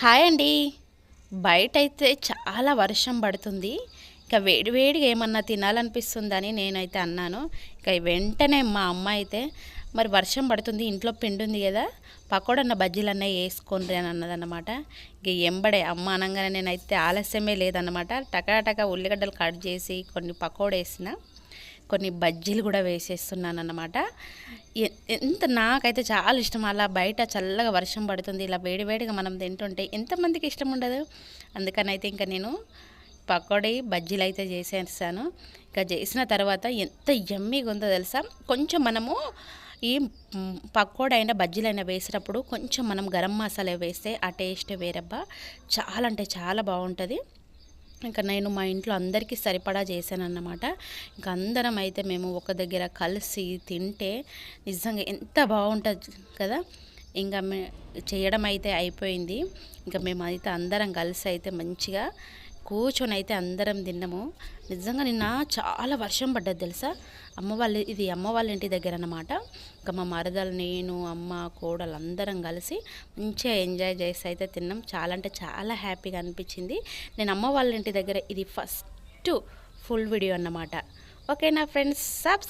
Hi అండి. బయట అయితే చాలా వర్షం పడుతుంది. ఇక వేడివేడిగా ఏమన్నా తినాలనిపిస్తుందని నేనైతే అన్నాను. ఇక వెంటనే మా అమ్మ అయితే మరి వర్షం పడుతుంది ఇంట్లో పిండి ఉంది కదా పకోడన్న బజ్జీలన్న వేసుకోండి అని అన్నదన్నమాట. ఇక ఎంబడే అమ్మ అనగానే నేనైతే ఆలస్యమే లేదన్నమాట. టకాటక ఉల్లిగడ్డలు కట్ చేసి కొన్ని పకోడా వేసిన కొన్ని బజ్జీలు కూడా వేసేస్తున్నాను అన్నమాట ఎంత నాకైతే చాలా ఇష్టం. అలా బయట చల్లగా వర్షం పడుతుంది ఇలా వేడివేడిగా మనం తింటుంటే ఎంతమందికి ఇష్టం ఉండదు. అందుకనైతే ఇంకా నేను పకోడీ బజ్జీలు అయితే చేసేస్తాను. ఇంకా చేసిన తర్వాత ఎంత ఎమ్మీగా ఉందో తెలుసా? కొంచెం మనము ఈ పకోడైనా బజ్జీలైనా అయినా వేసేటప్పుడు కొంచెం మనం గరం మసాలా వేస్తే ఆ టేస్ట్ వేరబ్బా. చాలా అంటే చాలా బాగుంటుంది. ఇంకా నేను మా ఇంట్లో అందరికీ సరిపడా చేశానన్నమాట. ఇంకా అందరం అయితే మేము ఒక దగ్గర కలిసి తింటే నిజంగా ఎంత బాగుంటుంది కదా. ఇంకా మే చేయడం అయితే అయిపోయింది. ఇంకా మేమైతే అందరం కలిసి అయితే మంచిగా కూర్చొని అయితే అందరం తిన్నాము. నిజంగా నిన్న చాలా వర్షం పడ్డది తెలుసా? అమ్మ వాళ్ళ ఇది అమ్మ వాళ్ళ ఇంటి దగ్గర అన్నమాట. ఇంకా మా మరదలు నేను అమ్మ కోడలు అందరం కలిసి మంచిగా ఎంజాయ్ చేసి అయితే తిన్నాం. చాలా అంటే చాలా హ్యాపీగా అనిపించింది. నేను అమ్మ వాళ్ళ ఇంటి దగ్గర ఇది ఫస్ట్ ఫుల్ వీడియో అన్నమాట. ఓకే నా ఫ్రెండ్స్ సబ్స్క్రైబ్